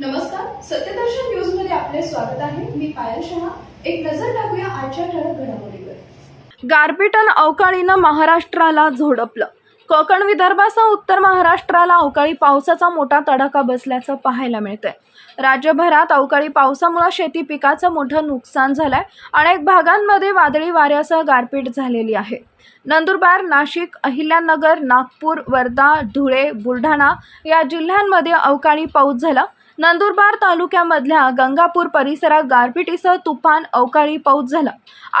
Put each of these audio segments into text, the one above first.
नमस्कार सत्यदर्शन न्यूजमध्ये आपले स्वागत आहे. मी पायल शहा. एक नजर टाकूया आजच्या ठळक घडामोडीवर. गारपीटन अवकाळीनं महाराष्ट्राला झोडपलं. कोकण विदर्भासह उत्तर महाराष्ट्राला अवकाळी पावसाचा मोठा तडाखा बसल्याचं पाहायला मिळतंय. राज्यभरात अवकाळी पावसामुळे शेती पिकाचं मोठं नुकसान झालंय. अनेक भागांमध्ये वादळी वाऱ्यासह गारपीट झालेली आहे. नंदुरबार नाशिक अहिल्यानगर नागपूर वर्धा धुळे बुलढाणा या जिल्ह्यांमध्ये अवकाळी पाऊस झाला. नंदुरबार तालुक्यामधल्या गंगापूर परिसरात गारपिटीसह तुफान अवकाळी पाऊस झाला.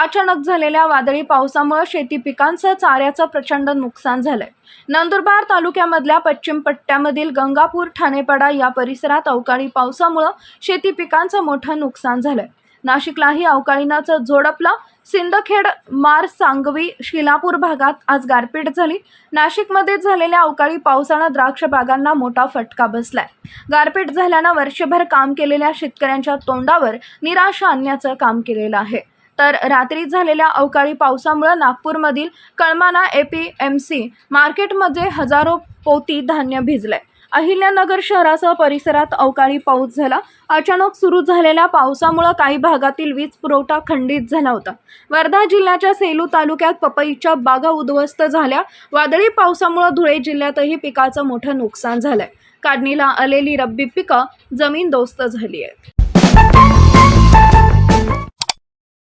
अचानक झालेल्या वादळी पावसामुळे शेती पिकांसह चाऱ्याचं प्रचंड नुकसान झालंय. नंदुरबार तालुक्यामधल्या पश्चिम पट्ट्यामधील गंगापूर ठाणेपाडा या परिसरात अवकाळी पावसामुळं शेती पिकांचं मोठं नुकसान झालंय. नाशिकलाही अवकाळीनाचं झोडपलं. सिंदखेड मार सांगवी शिलापूर भागात आज गारपीट झाली. नाशिकमध्ये झालेल्या अवकाळी पावसानं द्राक्ष बागांना मोठा फटका बसलाय. गारपीट झाल्यानं वर्षभर काम केलेल्या शेतकऱ्यांच्या तोंडावर निराशा आणण्याचं काम केलेलं आहे. तर रात्री झालेल्या अवकाळी पावसामुळे नागपूरमधील Kalamna A P M C मार्केटमध्ये हजारो पोती धान्य भिजलंय. अहिल्यानगर शहरासह परिसरात अवकाळी पाऊस झाला. अचानक सुरू झालेल्या पावसामुळे काही भागातील वीज पुरवठा खंडित झाला होता. वर्धा जिल्ह्याच्या सेलू तालुक्यात पपईच्या बागा उद्ध्वस्त झाल्या. वादळी पावसामुळे धुळे जिल्ह्यातही पिकाचं मोठं नुकसान झालंय. काढणीला आलेली रब्बी पिकं जमीन दोस्त झाली आहेत.